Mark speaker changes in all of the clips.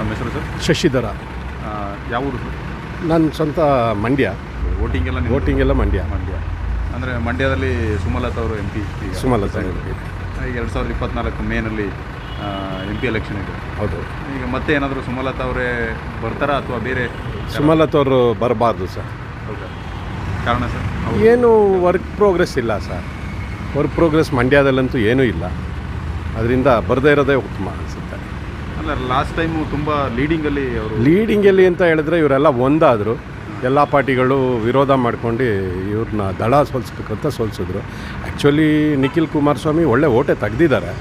Speaker 1: ನಮ್ಮ ಹೆಸರು ಸರ್?
Speaker 2: ಶಶಿಧರ.
Speaker 1: ಯಾವ ಊರು ಸರ್?
Speaker 2: ನನ್ನ ಸ್ವಂತ ಮಂಡ್ಯ.
Speaker 1: ವೋಟಿಂಗ್ ಎಲ್ಲ?
Speaker 2: ವೋಟಿಂಗ್ ಎಲ್ಲ ಮಂಡ್ಯ.
Speaker 1: ಮಂಡ್ಯ. ಅಂದರೆ ಮಂಡ್ಯದಲ್ಲಿ ಸುಮಲತಾ ಅವರು M P
Speaker 2: Sumalatha M P
Speaker 1: ಈಗ ಎರಡು ಸಾವಿರದ ಇಪ್ಪತ್ನಾಲ್ಕು ಮೇನಲ್ಲಿ ಎಂ ಪಿ ಎಲೆಕ್ಷನ್ ಇದೆ.
Speaker 2: ಹೌದು.
Speaker 1: ಈಗ ಮತ್ತೆ ಏನಾದರೂ ಸುಮಲತಾ ಅವರೇ ಬರ್ತಾರಾ ಅಥವಾ ಬೇರೆ
Speaker 2: ಸುಮಲತಾ ಅವರು ಬರಬಾರ್ದು ಸರ್.
Speaker 1: ಹೌದಾ? ಕಾರಣ ಸರ್?
Speaker 2: ಏನು ವರ್ಕ್ ಪ್ರೋಗ್ರೆಸ್ ಇಲ್ಲ ಸರ್. ವರ್ಕ್ ಪ್ರೋಗ್ರೆಸ್ ಮಂಡ್ಯದಲ್ಲಂತೂ ಏನೂ ಇಲ್ಲ. ಅದರಿಂದ ಬರದೇ ಇರೋದೇ ಉತ್ತಮ ಅನಿಸುತ್ತೆ.
Speaker 1: ಅಲ್ಲ ಲಾಸ್ಟ್ ಟೈಮು ತುಂಬ ಲೀಡಿಂಗಲ್ಲಿ ಅವರು
Speaker 2: ಲೀಡಿಂಗಲ್ಲಿ ಅಂತ ಹೇಳಿದ್ರೆ ಇವರೆಲ್ಲ ಒಂದಾದರು. ಎಲ್ಲ ಪಾರ್ಟಿಗಳು ವಿರೋಧ ಮಾಡ್ಕೊಂಡು ಇವ್ರನ್ನ ದಳ ಸೋಲ್ಸ್ಬೇಕಂತ ಸೋಲ್ಸಿದ್ರು. ಆ್ಯಕ್ಚುಲಿ ನಿಖಿಲ್ ಕುಮಾರಸ್ವಾಮಿ ಒಳ್ಳೆ ಓಟೆ ತೆಗ್ದಿದ್ದಾರೆ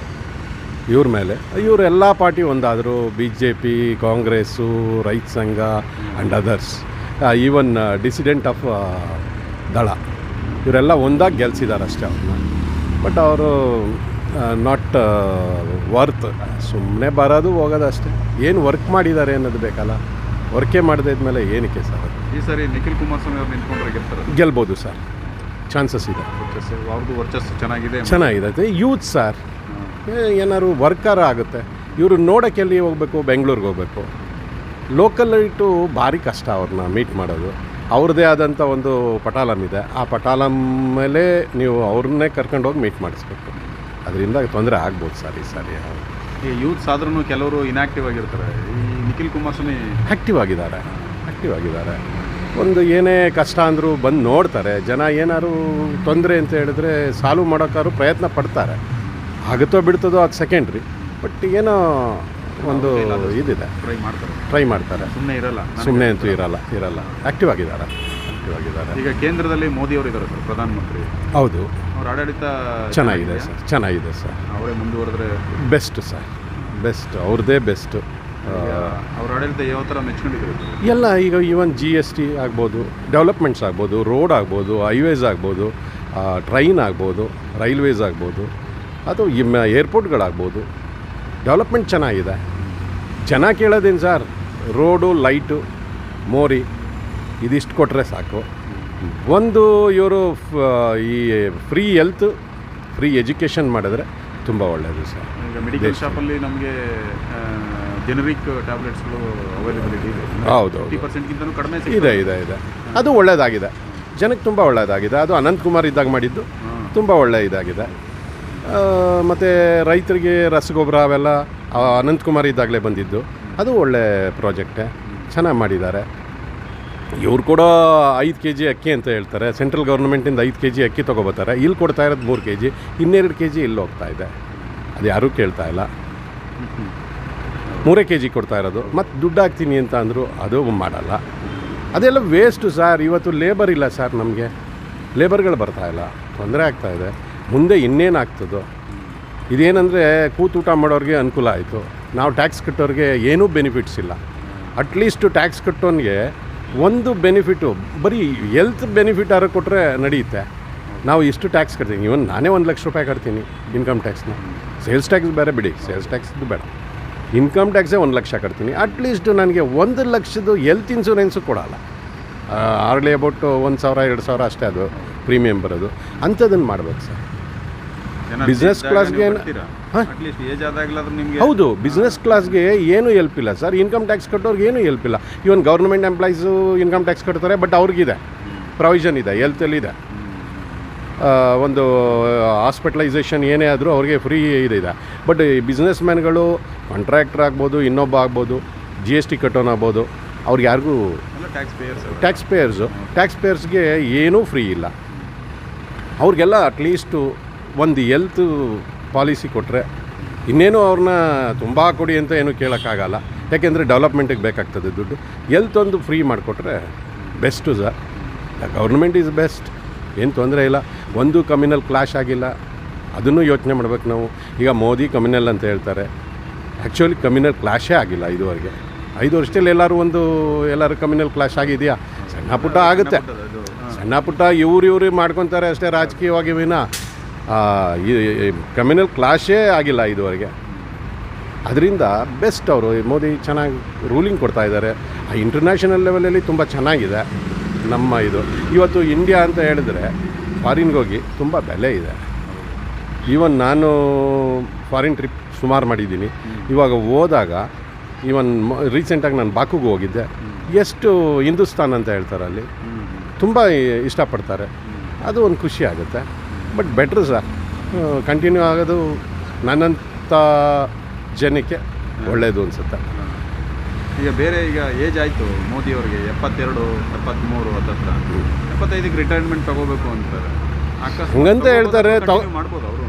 Speaker 2: ಇವ್ರ ಮೇಲೆ. ಇವರು ಎಲ್ಲ party ಒಂದಾದರು. B J P Congress Raitha Sangha and others even dissident of Dal. ಇವರೆಲ್ಲ ಒಂದಾಗಿ ಗೆಲ್ಸಿದ್ದಾರೆ ಅಷ್ಟೇ ಅವ್ರನ್ನ ಬಟ್ ಅವರು ನಾಟ್ ವರ್ತ್ ಸುಮ್ಮನೆ ಬರೋದು ಹೋಗೋದು ಅಷ್ಟೇ. ಏನು ವರ್ಕ್ ಮಾಡಿದ್ದಾರೆ ಅನ್ನೋದು ಬೇಕಲ್ಲ. ವರ್ಕೇ ಮಾಡದೇ ಇದ್ಮೇಲೆ ಏನಕ್ಕೆ ಸರ್?
Speaker 1: ಈ ಸರಿ ನಿಖಿಲ್ ಕುಮಾರಸ್ವಾಮಿ ಅವ್ರು ನಿಂತ್ಕೊಂಡ್ರೆ ಗೆಲ್ತಾರೆ?
Speaker 2: ಗೆಲ್ಬೋದು ಸರ್. ಚಾನ್ಸಸ್ ಇದೆ.
Speaker 1: ವರ್ಚಸ್ಸು ಅವ್ರದ್ದು ವರ್ಚಸ್ಸು ಚೆನ್ನಾಗಿದೆ
Speaker 2: ಚೆನ್ನಾಗಿದೆ. ಯೂತ್ ಸರ್ ಏನಾದ್ರು ವರ್ಕರ್ ಆಗುತ್ತೆ. ಇವರು ನೋಡೋಕ್ಕೆ ಎಲ್ಲಿ ಹೋಗಬೇಕು? ಬೆಂಗಳೂರಿಗೆ ಹೋಗಬೇಕು. ಲೋಕಲ್ ಇಟ್ಟು ಭಾರಿ ಕಷ್ಟ ಅವ್ರನ್ನ ಮೀಟ್ ಮಾಡೋದು. ಅವ್ರದ್ದೇ ಆದಂಥ ಒಂದು ಪಟಾಲಮ್ ಇದೆ. ಆ ಪಟಾಲಮ್ ಮೇಲೆ ನೀವು ಅವ್ರನ್ನೇ ಕರ್ಕೊಂಡೋಗಿ ಮೀಟ್ ಮಾಡಿಸ್ಬೇಕು. ಅದರಿಂದ ತೊಂದರೆ ಆಗ್ಬೋದು ಸರ್ ಈ ಸಾರಿ
Speaker 1: ಈ ಯೂತ್ಸ್ ಆದ್ರೂ ಕೆಲವರು ಇನ್ಆಕ್ಟಿವ್ ಆಗಿರ್ತಾರೆ. ಈ ನಿಖಿಲ್ ಕುಮಾರಸ್ವಾಮಿ
Speaker 2: ಆ್ಯಕ್ಟಿವ್ ಆಗಿದ್ದಾರೆ. ಆ್ಯಕ್ಟಿವ್ ಆಗಿದ್ದಾರೆ. ಒಂದು ಏನೇ ಕಷ್ಟ ಅಂದರೂ ಬಂದು ನೋಡ್ತಾರೆ. ಜನ ಏನಾದ್ರು ತೊಂದರೆ ಅಂತ ಹೇಳಿದ್ರೆ ಸಾಲ್ವ್ ಮಾಡೋಕ್ಕಾದ್ರು ಪ್ರಯತ್ನ ಪಡ್ತಾರೆ. ಆಗುತ್ತೋ ಬಿಡ್ತದೋ ಅದು ಸೆಕೆಂಡ್ರಿ ಬಟ್ ಏನೋ ಒಂದು ಇದಿದೆ.
Speaker 1: ಟ್ರೈ ಮಾಡ್ತಾರೆ.
Speaker 2: ಟ್ರೈ ಮಾಡ್ತಾರೆ.
Speaker 1: ಸುಮ್ಮನೆ ಇರಲ್ಲ.
Speaker 2: ಸುಮ್ಮನೆ ಅಂತೂ ಇರಲ್ಲ ಇರಲ್ಲ. ಆ್ಯಕ್ಟಿವ್ ಆಗಿದ್ದಾರೆ. ಆ್ಯಕ್ಟಿವ್ ಆಗಿದ್ದಾರೆ
Speaker 1: ಈಗ ಕೇಂದ್ರದಲ್ಲಿ ಮೋದಿ ಅವರು ಇದ್ದಾರೆ ಸರ್ ಪ್ರಧಾನಮಂತ್ರಿ.
Speaker 2: ಹೌದು.
Speaker 1: ಅವ್ರ ಆಡಳಿತ
Speaker 2: ಚೆನ್ನಾಗಿದೆ ಸರ್ ಚೆನ್ನಾಗಿದೆ ಸರ್.
Speaker 1: ಅವರೇ ಮುಂದುವರೆದ್ರೆ
Speaker 2: ಬೆಸ್ಟ್ ಸರ್ ಬೆಸ್ಟ್ ಅವ್ರದ್ದೇ ಬೆಸ್ಟ್.
Speaker 1: ಅವ್ರ ಆಡಳಿತ ಯಾವ ಥರ ಮೆಚ್ಕೊಂಡಿದ್ರು
Speaker 2: ಎಲ್ಲ ಈಗ ಈವನ್ ಜಿ ಎಸ್ ಟಿ ಆಗ್ಬೋದು ಡೆವಲಪ್ಮೆಂಟ್ಸ್ ಆಗ್ಬೋದು ರೋಡ್ ಆಗ್ಬೋದು ಹೈವೇಸ್ ಆಗ್ಬೋದು ಟ್ರೈನ್ ಆಗ್ಬೋದು ರೈಲ್ವೇಸ್ ಆಗ್ಬೋದು ಅದು ಏರ್ಪೋರ್ಟ್ಗಳಾಗ್ಬೋದು ಡೆವಲಪ್ಮೆಂಟ್ ಚೆನ್ನಾಗಿದೆ. ಜನ ಕೇಳೋದೇನು ಸರ್? ರೋಡು ಲೈಟು ಮೋರಿ. ಇದಿಷ್ಟು ಕೊಟ್ಟರೆ ಸಾಕು. ಒಂದು ಇವರು ಈ ಫ್ರೀ ಹೆಲ್ತ್ ಫ್ರೀ ಎಜುಕೇಷನ್ ಮಾಡಿದ್ರೆ ತುಂಬ ಒಳ್ಳೆಯದು ಸರ್.
Speaker 1: ಈಗ ಮೆಡಿಕಲ್ ಶಾಪಲ್ಲಿ ನಮಗೆ ಜೆನರಿಕ್ ಟ್ಯಾಬ್ಲೆಟ್ಸ್ಗಳು ಅವೈಲೇಬಿಲಿಟಿ ಇದೆ.
Speaker 2: ಹೌದು
Speaker 1: ಪರ್ಸೆಂಟ್ಗಿಂತಲೂ ಕಡಿಮೆ
Speaker 2: ಇದೆ ಇದೆ ಇದೆ. ಅದು ಒಳ್ಳೆಯದಾಗಿದೆ ಜನಕ್ಕೆ ತುಂಬ ಒಳ್ಳೆಯದಾಗಿದೆ ಅದು ಅನಂತ್ ಕುಮಾರ್ ಇದ್ದಾಗ ಮಾಡಿದ್ದು. ತುಂಬ ಒಳ್ಳೆಯ ಇದಾಗಿದೆ. ಮತ್ತು ರೈತರಿಗೆ ರಸಗೊಬ್ಬರ ಅವೆಲ್ಲ ಅನಂತ್ ಕುಮಾರ್ ಇದ್ದಾಗಲೇ ಬಂದಿದ್ದು. ಅದು ಒಳ್ಳೆ ಪ್ರಾಜೆಕ್ಟೇ ಚೆನ್ನಾಗಿ ಮಾಡಿದ್ದಾರೆ. ಇವ್ರು ಕೂಡ ಐದು ಕೆ ಜಿ ಅಕ್ಕಿ ಅಂತ ಹೇಳ್ತಾರೆ. ಸೆಂಟ್ರಲ್ ಗೌರ್ಮೆಂಟಿಂದ ಐದು ಕೆ ಜಿ ಅಕ್ಕಿ ತೊಗೊಬತ್ತಾರೆ. ಇಲ್ಲಿ ಕೊಡ್ತಾ ಇರೋದು ಮೂರು ಕೆ ಜಿ, ಇನ್ನೆರಡು ಕೆ ಜಿ ಇಲ್ಲಿ ಹೋಗ್ತಾ ಇದೆ. ಅದು ಯಾರೂ ಕೇಳ್ತಾ ಇಲ್ಲ. ಮೂರೇ ಕೆ ಜಿ ಕೊಡ್ತಾ ಇರೋದು. ಮತ್ತು ದುಡ್ಡು ಹಾಕ್ತೀನಿ ಅಂತ ಅಂದರು ಅದು ಮಾಡಲ್ಲ. ಅದೆಲ್ಲ ವೇಸ್ಟು ಸರ್ ಇವತ್ತು ಲೇಬರ್ ಇಲ್ಲ ಸರ್ ನಮಗೆ. ಲೇಬರ್ಗಳು ಬರ್ತಾ ಇಲ್ಲ. ತೊಂದರೆ ಆಗ್ತಾ ಇದೆ. ಮುಂದೆ ಇನ್ನೇನು ಆಗ್ತದೋ? ಇದೇನೆಂದರೆ ಕೂತು ಊಟ ಮಾಡೋರಿಗೆ ಅನುಕೂಲ ಆಯಿತು. ನಾವು ಟ್ಯಾಕ್ಸ್ ಕಟ್ಟೋರಿಗೆ ಏನೂ ಬೆನಿಫಿಟ್ಸ್ ಇಲ್ಲ. ಅಟ್ಲೀಸ್ಟು ಟ್ಯಾಕ್ಸ್ ಕಟ್ಟೋನಿಗೆ ಒಂದು ಬೆನಿಫಿಟು ಬರೀ ಹೆಲ್ತ್ ಬೆನಿಫಿಟ್ ಯಾರು ಕೊಟ್ಟರೆ ನಡೆಯುತ್ತೆ. ನಾವು ಇಷ್ಟು ಟ್ಯಾಕ್ಸ್ ಕಟ್ತೀನಿ. ಇವನ್ ನಾನೇ ಒಂದು ಲಕ್ಷ ರೂಪಾಯಿ ಕಟ್ತೀನಿ ಇನ್ಕಮ್ ಟ್ಯಾಕ್ಸ್ನ ಸೇಲ್ಸ್ ಟ್ಯಾಕ್ಸ್ ಬೇರೆ ಬಿಡಿ. ಸೇಲ್ಸ್ ಟ್ಯಾಕ್ಸ್ದು ಬೇಡ. ಇನ್ಕಮ್ ಟ್ಯಾಕ್ಸೇ ಒಂದು ಲಕ್ಷ ಕಟ್ತೀನಿ. ಅಟ್ಲೀಸ್ಟ್ ನನಗೆ ಒಂದು ಲಕ್ಷದ್ದು ಹೆಲ್ತ್ ಇನ್ಸೂರೆನ್ಸು ಕೊಡೋಲ್ಲ. ಆರ್ಲಿ ಅಬೌಟ್ ಒಂದು ಸಾವಿರ, ಎರಡು ಸಾವಿರ ಅಷ್ಟೇ ಅದು ಪ್ರೀಮಿಯಮ್ ಬರೋದು. ಅಂಥದ್ದನ್ನು ಮಾಡ್ಬೇಕು ಸರ್. Business
Speaker 1: ಕ್ಲಾಸ್ಗೆ
Speaker 2: ಹೌದು ಬಿಸ್ನೆಸ್ ಕ್ಲಾಸ್ಗೆ ಏನು ಹೆಲ್ಪ್ ಇಲ್ಲ. ಸರ್ ಇನ್ಕಮ್ ಟ್ಯಾಕ್ಸ್ ಕಟ್ಟೋರ್ಗೆ ಏನು ಹೆಲ್ಪ್ ಇಲ್ಲ. Even government employees income tax ಕಟ್ತಾರೆ ಬಟ್ ಅವ್ರಿಗಿದೆ. ಪ್ರೊವಿಷನ್ ಇದೆ ಹೆಲ್ತಲ್ಲಿದೆ ಒಂದು ಹಾಸ್ಪಿಟಲೈಸೇಷನ್ ಏನೇ ಆದರೂ ಅವ್ರಿಗೆ ಫ್ರೀ ಇದೆ ಬಟ್ ಈ ಬಿಸ್ನೆಸ್ ಮ್ಯಾನ್ಗಳು ಕಾಂಟ್ರಾಕ್ಟರ್ ಆಗ್ಬೋದು ಇನ್ನೊಬ್ಬ ಆಗ್ಬೋದು ಜಿ ಎಸ್ ಟಿ ಕಟ್ಟೋನ್ ಆಗ್ಬೋದು ಅವ್ರಿಗೆ ಯಾರಿಗೂ
Speaker 1: ಎಲ್ಲ tax payers
Speaker 2: tax payers tax ಪೇಯರ್ಸ್ಗೆ ಏನೂ ಫ್ರೀ ಇಲ್ಲ. ಅವ್ರಿಗೆಲ್ಲ ಅಟ್ಲೀಸ್ಟು ಒಂದು ಎಲ್ತ್ ಪಾಲಿಸಿ ಕೊಟ್ಟರೆ ಇನ್ನೇನು ಅವ್ರನ್ನ ತುಂಬ ಕೊಡಿ ಅಂತ ಏನೂ ಕೇಳೋಕ್ಕಾಗಲ್ಲ. ಯಾಕೆಂದರೆ ಡೆವಲಪ್ಮೆಂಟಿಗೆ ಬೇಕಾಗ್ತದೆ ದುಡ್ಡು. ಎಲ್ತ್ ಒಂದು ಫ್ರೀ ಮಾಡಿಕೊಟ್ರೆ best sir. Government is best ಏನು ತೊಂದರೆ ಇಲ್ಲ. ಒಂದು ಕಮ್ಯುನಲ್ ಕ್ಲಾಶ್ ಆಗಿಲ್ಲ. ಅದನ್ನು ಯೋಚನೆ ಮಾಡ್ಬೇಕು ನಾವು. ಈಗ ಮೋದಿ ಕಮ್ಯುನಲ್ ಅಂತ ಹೇಳ್ತಾರೆ. ಆ್ಯಕ್ಚುಲಿ ಕಮ್ಯುನಲ್ ಕ್ಲಾಶೇ ಆಗಿಲ್ಲ ಇದುವರೆಗೆ. ಐದು ವರ್ಷದಲ್ಲಿ ಎಲ್ಲರೂ ಒಂದು ಎಲ್ಲರೂ ಕಮ್ಯುನಲ್ ಕ್ಲಾಶ್ ಆಗಿದೆಯಾ? ಸಣ್ಣ ಪುಟ್ಟ ಆಗುತ್ತೆ. ಸಣ್ಣ ಪುಟ್ಟ ಇವ್ರು ಇವ್ರಿಗೆ ಮಾಡ್ಕೊತಾರೆ ಅಷ್ಟೇ ರಾಜಕೀಯವಾಗಿ ವಿನ. ಕಮ್ಯುನಲ್ ಕ್ಲಾಶೇ ಆಗಿಲ್ಲ ಇದುವರೆಗೆ. ಅದರಿಂದ ಬೆಸ್ಟ್ ಅವರು ಮೋದಿ ಚೆನ್ನಾಗಿ ರೂಲಿಂಗ್ ಕೊಡ್ತಾ ಇದ್ದಾರೆ. ಆ ಇಂಟರ್ನ್ಯಾಷನಲ್ ಲೆವೆಲಲ್ಲಿ ತುಂಬ ಚೆನ್ನಾಗಿದೆ ನಮ್ಮ ಇದು. ಇವತ್ತು ಇಂಡಿಯಾ ಅಂತ ಹೇಳಿದ್ರೆ ಫಾರಿನ್ಗೆ ಹೋಗಿ ತುಂಬ ಬೆಲೆ ಇದೆ. ಈವನ್ ನಾನು ಫಾರಿನ್ ಟ್ರಿಪ್ ಸುಮಾರು ಮಾಡಿದ್ದೀನಿ. ಇವಾಗ ಹೋದಾಗ ಈವನ್ ರೀಸೆಂಟಾಗಿ ನಾನು ಬಾಕುಗೆ ಹೋಗಿದ್ದೆ. ಎಷ್ಟು ಹಿಂದೂಸ್ತಾನ್ ಅಂತ ಹೇಳ್ತಾರೆ ಅಲ್ಲಿ. ತುಂಬ ಇಷ್ಟಪಡ್ತಾರೆ. ಅದು ಒಂದು ಖುಷಿ ಆಗುತ್ತೆ. ಬಟ್ ಬೆಟ್ರ್ ಸರ್ ಕಂಟಿನ್ಯೂ ಆಗೋದು ನನ್ನಂಥ ಜನಕ್ಕೆ ಒಳ್ಳೆಯದು ಅನಿಸುತ್ತೆ.
Speaker 1: ಈಗ ಬೇರೆ ಈಗ ಏಜ್ ಆಯಿತು ಮೋದಿಯವರಿಗೆ ಎಪ್ಪತ್ತೆರಡು ಎಪ್ಪತ್ತ್ಮೂರು ಹತ್ತತ್ರ. ಎಪ್ಪತ್ತೈದಕ್ಕೆ ರಿಟೈರ್ಮೆಂಟ್ ತಗೋಬೇಕು ಅಂತಾರೆ.
Speaker 2: ಹಂಗಂತ ಹೇಳ್ತಾರೆ,
Speaker 1: ತಗೋಬೋದು, ಮಾಡ್ಬೋದು ಅವರು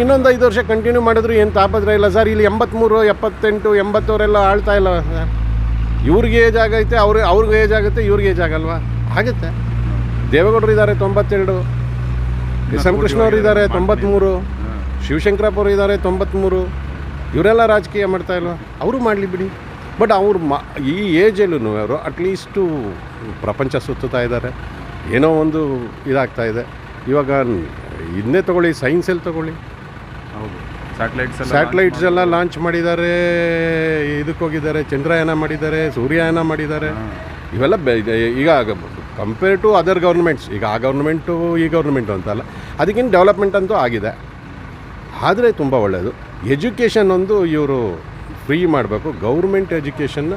Speaker 2: ಇನ್ನೊಂದು ಐದು ವರ್ಷ ಕಂಟಿನ್ಯೂ ಮಾಡಿದ್ರು ಏನು ತಾಪತ್ರ ಇಲ್ಲ ಸರ್ ಇಲ್ಲಿ ಎಂಬತ್ತ್ಮೂರು ಎಪ್ಪತ್ತೆಂಟು ಎಂಬತ್ತವರೆಲ್ಲ ಆಳ್ತಾ ಇಲ್ಲ ಸರ್ ಇವ್ರಿಗೆ ಏಜ್ ಆಗೈತೆ ಅವ್ರಿಗೆ ಅವ್ರಿಗೆ ಏಜ್ ಆಗುತ್ತೆ ಇವ್ರಿಗೆ ಏಜ್ ಆಗಲ್ವಾ? ಆಗುತ್ತೆ. ದೇವೇಗೌಡರು ಇದ್ದಾರೆ ತೊಂಬತ್ತೆರಡು. ಎಸ್ ಎಂ ಕೃಷ್ಣ ಅವರು ಇದ್ದಾರೆ. ತೊಂಬತ್ತ್ಮೂರು ಶಿವಶಂಕರಪ್ಪ ಅವರು ಇದ್ದಾರೆ ತೊಂಬತ್ತ್ಮೂರು ಇವರೆಲ್ಲ ರಾಜಕೀಯ ಮಾಡ್ತಾ ಇಲ್ವಾ? ಅವರು ಮಾಡಲಿ ಬಿಡಿ. ಬಟ್ ಅವ್ರು ಮಾ ಈ ಏಜಲ್ಲೂ ಅವರು ಅಟ್ಲೀಸ್ಟು ಪ್ರಪಂಚ ಸುತ್ತುತ್ತಾ ಇದ್ದಾರೆ. ಏನೋ ಒಂದು ಇದಾಗ್ತಾ ಇದೆ. ಇವಾಗ ಇದನ್ನೇ ತಗೊಳ್ಳಿ ಸೈನ್ಸಲ್ಲಿ ತಗೊಳ್ಳಿ.
Speaker 1: ಹೌದು. ಸ್ಯಾಟ್ಲೈಟ್ಸ್
Speaker 2: ಸ್ಯಾಟ್ಲೈಟ್ಸ್ ಎಲ್ಲ ಲಾಂಚ್ ಮಾಡಿದ್ದಾರೆ ಇದಕ್ಕೆ ಹೋಗಿದ್ದಾರೆ ಚಂದ್ರಯಾನ ಮಾಡಿದ್ದಾರೆ ಸೂರ್ಯಯಾನ ಮಾಡಿದ್ದಾರೆ. ಇವೆಲ್ಲ ಬೆ- ಈಗ ಕಂಪೇರ್ ಟು ಅದರ್ ಗೌರ್ಮೆಂಟ್ಸ್ ಈಗ ಆ ಗೌರ್ಮೆಂಟು ಈ ಗೌರ್ಮೆಂಟು ಅಂತಲ್ಲ ಅದಕ್ಕಿಂತ ಡೆವಲಪ್ಮೆಂಟ್ ಅಂತೂ ಆಗಿದೆ. ಆದರೆ ತುಂಬ ಒಳ್ಳೆಯದು ಎಜುಕೇಷನ್ ಒಂದು ಇವರು ಫ್ರೀ ಮಾಡಬೇಕು. ಗೌರ್ಮೆಂಟ್ ಎಜುಕೇಷನ್ನ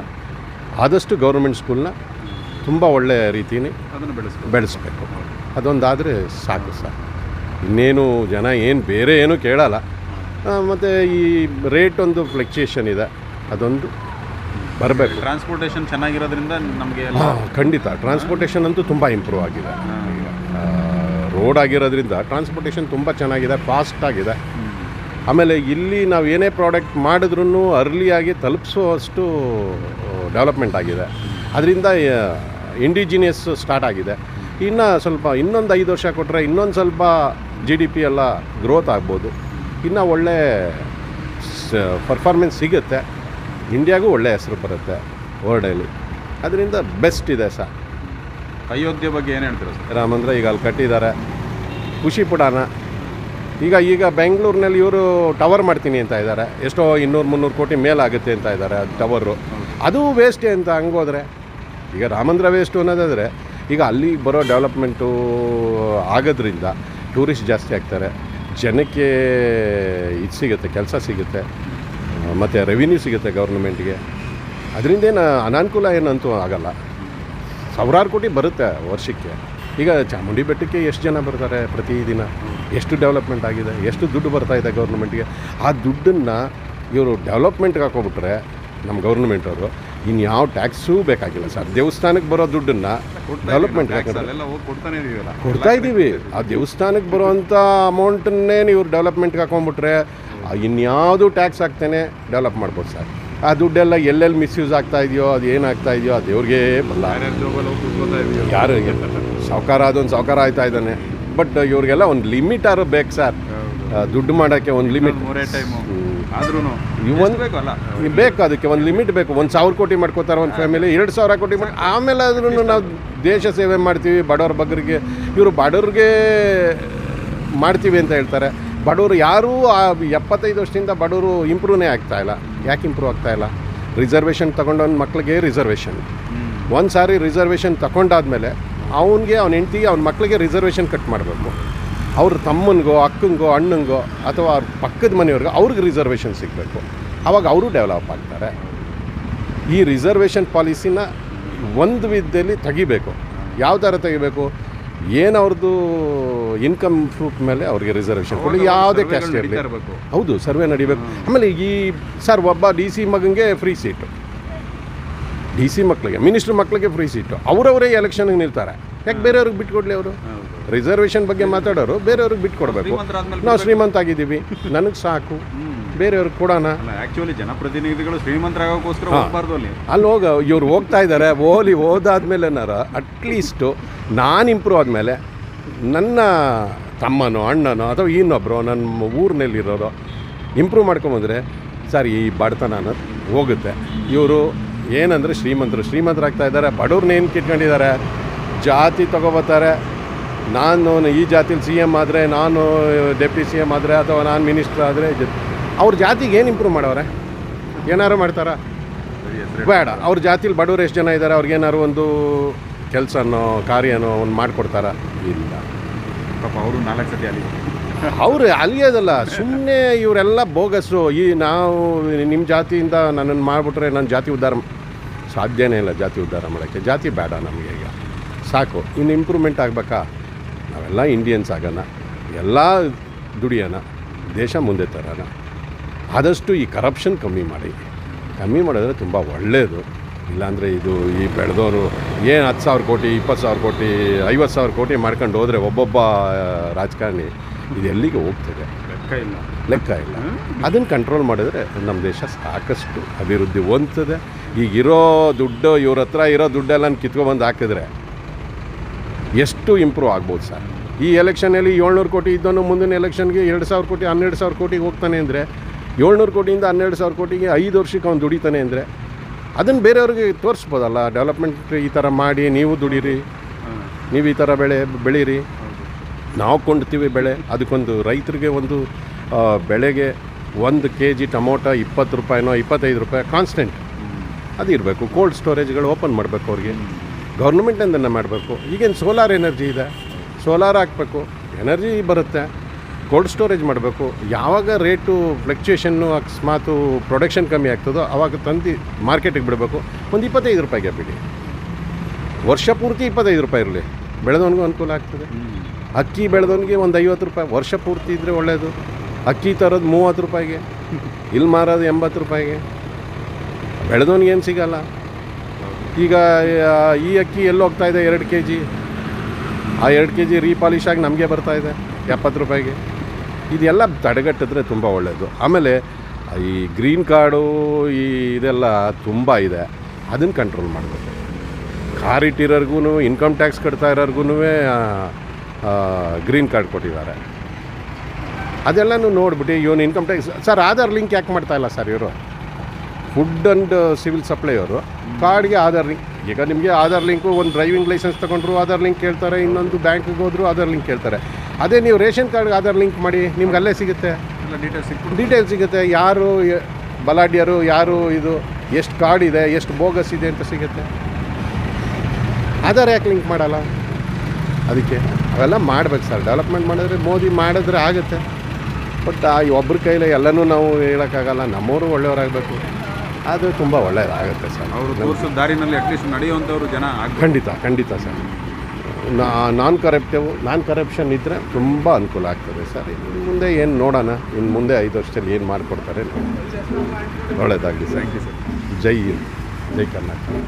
Speaker 2: ಆದಷ್ಟು ಗೌರ್ಮೆಂಟ್ ಸ್ಕೂಲ್ನ ತುಂಬ ಒಳ್ಳೆಯ ರೀತಿಯಲ್ಲಿ
Speaker 1: ಅದನ್ನು ಬೆಳೆಸ್ಬೇಕು.
Speaker 2: ಬೆಳೆಸ್ಬೇಕು. ಅದೊಂದಾದರೆ ಸಾಕು ಸರ್. ಇನ್ನೇನು ಜನ ಏನು ಬೇರೆ ಏನೂ ಕೇಳಲ್ಲ. ಮತ್ತು ಈ ರೇಟ್ ಒಂದು ಫ್ಲಕ್ಚುಯೇಷನ್ ಇದೆ. ಅದೊಂದು ಬರಬೇಕು.
Speaker 1: ಟ್ರಾನ್ಸ್ಪೋರ್ಟೇಷನ್ ಚೆನ್ನಾಗಿರೋದ್ರಿಂದ ನಮಗೆ
Speaker 2: ಖಂಡಿತ. ಟ್ರಾನ್ಸ್ಪೋರ್ಟೇಷನ್ ಅಂತೂ ತುಂಬ ಇಂಪ್ರೂವ್ ಆಗಿದೆ. ರೋಡ್ ಆಗಿರೋದ್ರಿಂದ ಟ್ರಾನ್ಸ್ಪೋರ್ಟೇಷನ್ ತುಂಬ ಚೆನ್ನಾಗಿದೆ ಫಾಸ್ಟ್ ಆಗಿದೆ. ಆಮೇಲೆ ಇಲ್ಲಿ ನಾವು ಏನೇ ಪ್ರಾಡಕ್ಟ್ ಮಾಡಿದ್ರೂ ಅರ್ಲಿಯಾಗಿ ತಲುಪಿಸುವಷ್ಟು ಡೆವಲಪ್ಮೆಂಟ್ ಆಗಿದೆ. ಅದರಿಂದ ಇಂಡಿಜಿನಿಯಸ್ ಸ್ಟಾರ್ಟ್ ಆಗಿದೆ. ಇನ್ನು ಸ್ವಲ್ಪ ಇನ್ನೊಂದು ಐದು ವರ್ಷ ಕೊಟ್ಟರೆ ಇನ್ನೊಂದು ಸ್ವಲ್ಪ ಜಿ ಡಿ ಪಿ ಎಲ್ಲ ಗ್ರೋತ್ ಆಗ್ಬೋದು. ಇನ್ನು ಒಳ್ಳೆ ಪರ್ಫಾರ್ಮೆನ್ಸ್ ಸಿಗುತ್ತೆ. ಇಂಡಿಯಾಗೂ ಒಳ್ಳೆ ಹೆಸರು ಬರುತ್ತೆ ವರ್ಲ್ಡಲ್ಲಿ ಅದರಿಂದ ಬೆಸ್ಟ್ ಇದೆ ಸರ್.
Speaker 1: ಅಯೋಧ್ಯೆ ಬಗ್ಗೆ ಏನು ಹೇಳ್ತೀರಾ ಸರ್?
Speaker 2: ರಾಮಂದ್ರ ಈಗ ಅಲ್ಲಿ ಕಟ್ಟಿದ್ದಾರೆ. ಖುಷಿ ಪುಡಾನ ಈಗ ಈಗ ಬೆಂಗಳೂರಿನಲ್ಲಿ ಇವರು ಟವರ್ ಮಾಡ್ತೀನಿ ಅಂತ ಇದ್ದಾರೆ. ಎಷ್ಟೋ ಇನ್ನೂರು ಮುನ್ನೂರು ಕೋಟಿ ಮೇಲಾಗುತ್ತೆ ಅಂತ ಇದ್ದಾರೆ ಅದು ಟವರು ಅದು ವೇಸ್ಟೇ ಅಂತ ಹಂಗೋದ್ರೆ ಈಗ ರಾಮಂದ್ರ ವೇಸ್ಟು ಅನ್ನೋದಾದರೆ ಈಗ ಅಲ್ಲಿ ಬರೋ ಡೆವಲಪ್ಮೆಂಟು ಆಗೋದ್ರಿಂದ ಟೂರಿಸ್ಟ್ ಜಾಸ್ತಿ ಆಗ್ತಾರೆ. ಜನಕ್ಕೆ ಇದು ಸಿಗುತ್ತೆ ಕೆಲಸ ಸಿಗುತ್ತೆ. ಮತ್ತು ರೆವಿನ್ಯೂ ಸಿಗುತ್ತೆ ಗೌರ್ಮೆಂಟ್ಗೆ ಅದರಿಂದ ಏನು ಅನಾನುಕೂಲ ಏನಂತೂ ಆಗಲ್ಲ. ಸಾವಿರಾರು ಕೋಟಿ ಬರುತ್ತೆ ವರ್ಷಕ್ಕೆ. ಈಗ ಚಾಮುಂಡಿ ಬೆಟ್ಟಕ್ಕೆ ಎಷ್ಟು ಜನ ಬರ್ತಾರೆ ಪ್ರತಿದಿನ ಎಷ್ಟು ಡೆವಲಪ್ಮೆಂಟ್ ಆಗಿದೆ? ಎಷ್ಟು ದುಡ್ಡು ಬರ್ತಾ ಇದೆ ಗೌರ್ಮೆಂಟ್ಗೆ ಆ ದುಡ್ಡನ್ನು ಇವರು ಡೆವಲಪ್ಮೆಂಟ್ಗೆ ಹಾಕೋಬಿಟ್ರೆ ನಮ್ಮ ಗೌರ್ಮೆಂಟ್ ಅವರು ಇನ್ಯಾವ ಟ್ಯಾಕ್ಸೂ ಬೇಕಾಗಿಲ್ಲ. ಸರ್ ದೇವಸ್ಥಾನಕ್ಕೆ ಬರೋ ದುಡ್ಡನ್ನು
Speaker 1: ಡೆವಲಪ್ಮೆಂಟ್
Speaker 2: ಕೊಡ್ತಾ ಇದ್ದೀವಿ. ಆ ದೇವಸ್ಥಾನಕ್ಕೆ ಬರುವಂಥ ಅಮೌಂಟನ್ನೇ ನೀವು ಡೆವಲಪ್ಮೆಂಟ್ಗೆ ಹಾಕೊಂಡ್ಬಿಟ್ರೆ ಇನ್ಯಾವುದು ಟ್ಯಾಕ್ಸ್ ಹಾಕ್ತೇನೆ ಡೆವಲಪ್ ಮಾಡ್ಬೋದು ಸರ್ ಆ ದುಡ್ಡೆಲ್ಲ ಎಲ್ಲೆಲ್ಲಿ ಮಿಸ್ಯೂಸ್ ಆಗ್ತಾ ಇದೆಯೋ ಅದು ಏನಾಗ್ತಾ ಇದೆಯೋ ಅದು ದೇವ್ರಿಗೆ ಬಲ್ಲ ಯಾರು ಸಾವುಕಾರ ಅದೊಂದು ಸಾವುಕಾರ ಆಯ್ತಾ ಇದ್ದಾನೆ. ಬಟ್ ಇವ್ರಿಗೆಲ್ಲ ಒಂದು ಲಿಮಿಟ್ ಆರು ಬೇಕು ಸರ್ ದುಡ್ಡು ಮಾಡೋಕ್ಕೆ ಒಂದು ಲಿಮಿಟ್
Speaker 1: ಅಲ್ಲ?
Speaker 2: ಬೇಕು ಅದಕ್ಕೆ ಒಂದು ಲಿಮಿಟ್ ಬೇಕು. ಒಂದು ಸಾವಿರ ಕೋಟಿ ಮಾಡ್ಕೋತಾರೆ ಒಂದು ಫ್ಯಾಮಿಲಿ ಎರಡು ಸಾವಿರ ಕೋಟಿ ಮಾಡಿ ಆಮೇಲೆ ಆದ್ರೂ ನಾವು ದೇಶ ಸೇವೆ ಮಾಡ್ತೀವಿ ಬಡವ್ರ ಬಗ್ಗರಿಗೆ ಇವರು ಬಡವ್ರಿಗೆ ಮಾಡ್ತೀವಿ ಅಂತ ಹೇಳ್ತಾರೆ. ಬಡವರು ಯಾರೂ ಆ ಎಪ್ಪತ್ತೈದು ವರ್ಷದಿಂದ ಬಡವರು ಇಂಪ್ರೂವ್ನೇ ಆಗ್ತಾಯಿಲ್ಲ ಇಲ್ಲ. ಯಾಕೆ ಇಂಪ್ರೂವ್ ಆಗ್ತಾಯಿಲ್ಲ ಇಲ್ಲ? ರಿಸರ್ವೇಷನ್ ತಗೊಂಡವ್ನ ಮಕ್ಳಿಗೆ ರಿಸರ್ವೇಷನ್. ಒಂದು ಸಾರಿ ರಿಸರ್ವೇಷನ್ ತಗೊಂಡಾದ್ಮೇಲೆ ಅವನಿಗೆ ಅವ್ನ ಹೆಂಡ್ತಿಗೆ ಅವ್ನ ಮಕ್ಳಿಗೆ ರಿಸರ್ವೇಷನ್ ಕಟ್ ಮಾಡಬೇಕು. ಅವ್ರ ತಮ್ಮನಿಗೋ ಅಕ್ಕಂಗೋ ಅಣ್ಣಂಗೋ ಅಥವಾ ಅವ್ರ ಪಕ್ಕದ ಮನೆಯವ್ರಿಗೋ ಅವ್ರಿಗೆ ರಿಸರ್ವೇಷನ್ ಸಿಗಬೇಕು. ಆವಾಗ ಅವರು ಡೆವಲಪ್ ಆಗ್ತಾರೆ. ಈ ರಿಸರ್ವೇಷನ್ ಪಾಲಿಸಿನ ಒಂದು ವಿಧದಲ್ಲಿ ತೆಗಿಬೇಕು. ಯಾವ ಥರ ತೆಗಿಬೇಕು? ಏನು ಅವ್ರದ್ದು ಇನ್ಕಮ್ ಪ್ರೂಫ್ ಮೇಲೆ ಅವ್ರಿಗೆ ರಿಸರ್ವೇಷನ್ ಕೊಡಿ ಯಾವುದೇ ಕ್ಯಾಸ್ಟ್ ಇರಲಿ. ಹೌದು ಸರ್ವೆ ನಡಿಬೇಕು. ಆಮೇಲೆ ಈ ಸರ್ ಒಬ್ಬ ಡಿ ಸಿ ಮಗನಿಗೆ ಫ್ರೀ ಸೀಟು ಡಿ ಸಿ ಮಕ್ಕಳಿಗೆ ಮಿನಿಸ್ಟ್ರ್ ಮಕ್ಕಳಿಗೆ ಫ್ರೀ ಸೀಟು ಅವರವರೇ ಎಲೆಕ್ಷನ್ಗೆ ನಿಲ್ತಾರೆ. ಯಾಕೆ ಬೇರೆಯವ್ರಿಗೆ ಬಿಟ್ಕೊಡ್ಲಿ ಅವರು? ರಿಸರ್ವೇಷನ್ ಬಗ್ಗೆ ಮಾತಾಡೋರು ಬೇರೆಯವ್ರಿಗೆ ಬಿಟ್ಕೊಡ್ಬೇಕು. ನಾವು ಶ್ರೀಮಂತ ಆಗಿದ್ದೀವಿ ನನಗೆ ಸಾಕು. ಬೇರೆಯವ್ರಿಗೆ ಕೊಡೋಣ.
Speaker 1: ಆ್ಯಕ್ಚುಲಿ ಜನಪ್ರತಿನಿಧಿಗಳು ಶ್ರೀಮಂತರಾಗೋಕ್ಕೋಸ್ಕರ ಅಲ್ಲಿ.
Speaker 2: ಅಲ್ಲಿ ಹೋಗ ಇವ್ರು ಹೋಗ್ತಾ ಇದ್ದಾರೆ ಓಲಿ ಹೋದಾದ್ಮೇಲೆ ಏನಾರ ಅಟ್ಲೀಸ್ಟು ನಾನು ಇಂಪ್ರೂವ್ ಆದಮೇಲೆ ನನ್ನ ತಮ್ಮನೋ ಅಣ್ಣನೋ ಅಥವಾ ಇನ್ನೊಬ್ಬರು ನನ್ನ ಊರಿನಲ್ಲಿರೋರು ಇಂಪ್ರೂವ್ ಮಾಡ್ಕೊಂಬಂದರೆ ಸರ್ ಈ ಬಡತನ ಅನ್ನೋದು ಹೋಗುತ್ತೆ. ಇವರು ಏನಂದರೆ ಶ್ರೀಮಂತರು. ಶ್ರೀಮಂತರಾಗ್ತಾ ಇದ್ದಾರೆ. ಬಡವ್ರನ್ನ ಏನು ಕಿಟ್ಕೊಂಡಿದ್ದಾರೆ? ಜಾತಿ ತಗೋಬತ್ತಾರೆ. ನಾನು ಈ ಜಾತಿಲಿ ಸಿ ಎಂ ಆದರೆ ನಾನು ಡೆಪ್ಟಿ ಸಿ ಎಂ ಆದರೆ ಅಥವಾ ನಾನು ಮಿನಿಸ್ಟರ್ ಆದರೆ ಅವ್ರ ಜಾತಿಗೆ ಏನು ಇಂಪ್ರೂವ್ ಮಾಡವ್ರೆ? ಏನಾರು ಮಾಡ್ತಾರಾ? ಬೇಡ. ಅವ್ರ ಜಾತಿಲಿ ಬಡವ್ರು ಎಷ್ಟು ಜನ ಇದ್ದಾರೆ ಅವ್ರಿಗೇನಾದ್ರು ಒಂದು ಕೆಲಸನೋ ಕಾರ್ಯನೋ ಅವ್ನು ಮಾಡಿಕೊಡ್ತಾರ? ಇಲ್ಲ.
Speaker 1: ಪಾಪ ಅವರು ನಾಲ್ಕು ಸತಿ ಅಲ್ಲಿ.
Speaker 2: ಅವರು ಅಲ್ಲಿಯೋದಲ್ಲ ಸುಮ್ಮನೆ ಇವರೆಲ್ಲ ಬೋಗಸ್ಸು ಈ ನಾವು ನಿಮ್ಮ ಜಾತಿಯಿಂದ ನನ್ನನ್ನು ಮಾಡಿಬಿಟ್ರೆ ನನ್ನ ಜಾತಿ ಉದ್ಧಾರ ಸಾಧ್ಯನೇ ಇಲ್ಲ ಜಾತಿ ಉದ್ಧಾರ ಮಾಡೋಕ್ಕೆ. ಜಾತಿ ಬೇಡ ನಮಗೆ ಈಗ. ಸಾಕು ಇನ್ನು ಇಂಪ್ರೂವ್ಮೆಂಟ್ ಆಗಬೇಕಾ? ನಾವೆಲ್ಲ ಇಂಡಿಯನ್ಸ್ ಆಗೋಣ. ಎಲ್ಲ ದುಡಿಯೋಣ. ದೇಶ ಮುಂದೆ ತರೋಣ. ಆದಷ್ಟು ಈ ಕರಪ್ಷನ್ ಕಮ್ಮಿ ಮಾಡಿ. ಕಮ್ಮಿ ಮಾಡಿದ್ರೆ ತುಂಬ ಒಳ್ಳೆಯದು ಇಲ್ಲಾಂದರೆ ಇದು ಈ ಬೆಳೆದವರು ಏನು ಹತ್ತು ಸಾವಿರ ಕೋಟಿ ಇಪ್ಪತ್ತು ಸಾವಿರ ಕೋಟಿ ಐವತ್ತು ಸಾವಿರ ಕೋಟಿ ಮಾಡ್ಕೊಂಡು ಹೋದರೆ ಒಬ್ಬೊಬ್ಬ ರಾಜಕಾರಣಿ ಇದು ಎಲ್ಲಿಗೆ ಹೋಗ್ತದೆ?
Speaker 1: ಲೆಕ್ಕ ಇಲ್ಲ.
Speaker 2: ಲೆಕ್ಕ ಇಲ್ಲ. ಅದನ್ನು ಕಂಟ್ರೋಲ್ ಮಾಡಿದ್ರೆ ನಮ್ಮ ದೇಶ ಸಾಕಷ್ಟು ಅಭಿವೃದ್ಧಿ ಹೊಂದ್ತದೆ. ಈಗಿರೋ ದುಡ್ಡು ಇವ್ರ ಹತ್ರ ಇರೋ ದುಡ್ಡೆಲ್ಲ ಕಿತ್ಕೊಬಂದು ಹಾಕಿದ್ರೆ ಎಷ್ಟು ಇಂಪ್ರೂವ್ ಆಗ್ಬೋದು ಸರ್? ಈ ಎಲೆಕ್ಷನಲ್ಲಿ ಏಳ್ನೂರು ಕೋಟಿ ಇದ್ದವನು ಮುಂದಿನ ಎಲೆಕ್ಷನ್ಗೆ ಎರಡು ಸಾವಿರ ಕೋಟಿ ಹನ್ನೆರಡು ಸಾವಿರ ಕೋಟಿಗೆ ಹೋಗ್ತಾನೆ ಅಂದರೆ ಏಳ್ನೂರು ಕೋಟಿಯಿಂದ ಹನ್ನೆರಡು ಸಾವಿರ ಕೋಟಿಗೆ ಐದು ವರ್ಷಕ್ಕೆ ಅವ್ನು ದುಡಿತಾನೆ ಅಂದರೆ ಅದನ್ನು ಬೇರೆಯವ್ರಿಗೆ ತೋರಿಸ್ಬೋದಲ್ಲ? ಡೆವಲಪ್ಮೆಂಟ್ ಈ ಥರ ಮಾಡಿ, ನೀವು ದುಡೀರಿ, ನೀವು ಈ ಥರ ಬೆಳೆ, ಬೆಳೀರಿ. ನಾವು ಕೊಂಡ್ತೀವಿ ಬೆಳೆ. ಅದಕ್ಕೊಂದು ರೈತರಿಗೆ ಒಂದು ಬೆಳೆಗೆ ಒಂದು ಕೆ ಜಿ ಟೊಮೊಟೊ ಇಪ್ಪತ್ತು ರೂಪಾಯಿನೋ ಇಪ್ಪತ್ತೈದು ರೂಪಾಯಿ ಕಾನ್ಸ್ಟೆಂಟ್ ಅದು ಇರಬೇಕು. ಕೋಲ್ಡ್ ಸ್ಟೋರೇಜ್ಗಳು ಓಪನ್ ಮಾಡಬೇಕು ಅವ್ರಿಗೆ. ಗೌರ್ಮೆಂಟಿಂದನೇ ಮಾಡಬೇಕು. ಈಗೇನು ಸೋಲಾರ್ ಎನರ್ಜಿ ಇದೆ. ಸೋಲಾರ್ ಹಾಕಬೇಕು. ಎನರ್ಜಿ ಬರುತ್ತೆ. ಕೋಲ್ಡ್ ಸ್ಟೋರೇಜ್ ಮಾಡಬೇಕು. ಯಾವಾಗ ರೇಟು ಫ್ಲಕ್ಚುಯೇಷನ್ನು ಅಕಸ್ಮಾತು ಪ್ರೊಡಕ್ಷನ್ ಕಮ್ಮಿ ಆಗ್ತದೋ ಆವಾಗ ತಂದು ಮಾರ್ಕೆಟಿಗೆ ಬಿಡಬೇಕು. ಒಂದು ಇಪ್ಪತ್ತೈದು ರೂಪಾಯಿಗೆ ಬಿಡಿ. ವರ್ಷ ಪೂರ್ತಿ ಇಪ್ಪತ್ತೈದು ರೂಪಾಯಿ ಇರಲಿ. ಬೆಳೆದವನಿಗೂ ಅನುಕೂಲ ಆಗ್ತದೆ. ಅಕ್ಕಿ ಬೆಳೆದವನಿಗೆ ಒಂದು ಐವತ್ತು ರೂಪಾಯಿ. ವರ್ಷ ಪೂರ್ತಿ ಇದ್ದರೆ ಒಳ್ಳೆಯದು ಅಕ್ಕಿ ತರೋದು ಮೂವತ್ತು ರೂಪಾಯಿಗೆ. ಇಲ್ಲಿ ಮಾರೋದು ಎಂಬತ್ತು ರೂಪಾಯಿಗೆ. ಬೆಳೆದವನಿಗೆ ಏನು ಸಿಗಲ್ಲ. ಈಗ ಈ ಅಕ್ಕಿ ಎಲ್ಲಿ ಹೋಗ್ತಾ ಇದೆ ಎರಡು ಕೆ ಜಿ ಆ ಎರಡು ಕೆ ಜಿ ರೀಪಾಲಿಶ್ ಆಗಿ ನಮಗೆ ಬರ್ತಾಯಿದೆ ಇದೆ. ಎಪ್ಪತ್ತು ರೂಪಾಯಿಗೆ. ಇದೆಲ್ಲ ತಡೆಗಟ್ಟಿದ್ರೆ ತುಂಬ ಒಳ್ಳೆಯದು ಆಮೇಲೆ ಈ ಗ್ರೀನ್ ಕಾರ್ಡು, ಈ ಇದೆಲ್ಲ ತುಂಬ ಇದೆ. ಅದನ್ನು ಕಂಟ್ರೋಲ್ ಮಾಡಬೇಕು. ಕಾರ್ ಇಟ್ಟಿರೋರ್ಗು ಇನ್ಕಮ್ ಟ್ಯಾಕ್ಸ್ ಕಟ್ತಾ ಇರೋರ್ಗು ಗ್ರೀನ್ ಕಾರ್ಡ್ ಕೊಟ್ಟಿದ್ದಾರೆ. ಅದೆಲ್ಲನೂ ನೋಡ್ಬಿಟ್ಟು, ಇವನು income tax sir, Aadhaar link ಯಾಕೆ ಮಾಡ್ತಾ ಇಲ್ಲ ಸರ್ ಇವರು? ಫುಡ್ ಆ್ಯಂಡ್ ಸಿವಿಲ್ ಸಪ್ಲೈ ಅವರು. ಕಾರ್ಡ್ಗೆ ಆಧಾರ್ ಲಿಂಕ್, ಈಗ ನಿಮಗೆ ಆಧಾರ್ ಲಿಂಕು, ಒಂದು ಡ್ರೈವಿಂಗ್ ಲೈಸೆನ್ಸ್ ತೊಗೊಂಡ್ರು ಆಧಾರ್ ಲಿಂಕ್ ಕೇಳ್ತಾರೆ, ಇನ್ನೊಂದು ಬ್ಯಾಂಕಿಗೆ ಹೋದ್ರು ಆಧಾರ್ ಲಿಂಕ್ ಕೇಳ್ತಾರೆ. ಅದೇ ನೀವು ರೇಷನ್ ಕಾರ್ಡ್ಗೆ ಆಧಾರ್ ಲಿಂಕ್ ಮಾಡಿ ನಿಮ್ಗೆ ಅಲ್ಲೇ ಸಿಗುತ್ತೆ
Speaker 1: ಎಲ್ಲ ಡೀಟೇಲ್ಸ್
Speaker 2: ಸಿಗುತ್ತೆ ಯಾರು ಬಲಾಢ್ಯರು ಯಾರು ಇದು ಎಷ್ಟು ಕಾರ್ಡ್ ಇದೆ ಎಷ್ಟು ಬೋಗಸ್ ಇದೆ ಅಂತ ಸಿಗುತ್ತೆ. ಆಧಾರ್ ಯಾಕೆ ಲಿಂಕ್ ಮಾಡಲ್ಲ? ಅದಕ್ಕೆ ಅವೆಲ್ಲ ಮಾಡ್ಬೇಕು ಸರ್. ಡೆವಲಪ್ಮೆಂಟ್ ಮಾಡಿದ್ರೆ ಮೋದಿ ಮಾಡಿದ್ರೆ ಆಗುತ್ತೆ. ಬಟ್ ಆ ಒಬ್ಬರ ಕೈಲಿ ಎಲ್ಲನೂ ನಾವು ಹೇಳೋಕ್ಕಾಗಲ್ಲ. ನಮ್ಮವರು ಒಳ್ಳೆಯವರಾಗಬೇಕು. ಅದು ತುಂಬ ಒಳ್ಳೆಯದಾಗುತ್ತೆ ಸರ್.
Speaker 1: ಅವರು ದಾರಿನಲ್ಲಿ ಅಟ್ಲೀಸ್ಟ್ ನಡೆಯುವಂಥವ್ರು ಜನ
Speaker 2: ಖಂಡಿತ ಖಂಡಿತ ಸರ್. ನಾನ್ ಕರಪ್ಟಿವ್ ನಾನ್ ಕರಪ್ಷನ್ ಇದ್ದರೆ ತುಂಬ ಅನುಕೂಲ ಆಗ್ತದೆ ಸರ್. ಇನ್ನು ಮುಂದೆ ಏನು ನೋಡೋಣ. ಇನ್ನು ಮುಂದೆ ಐದು ವರ್ಷದಲ್ಲಿ ಏನು ಮಾಡಿಕೊಡ್ತಾರೆ ಒಳ್ಳೆಯದಾಗಲಿ ಸರ್.
Speaker 1: ಥ್ಯಾಂಕ್ ಯು ಸರ್
Speaker 2: ಜೈ ಹಿಂದ್, ಜೈ ಕರ್ನಾಟಕ.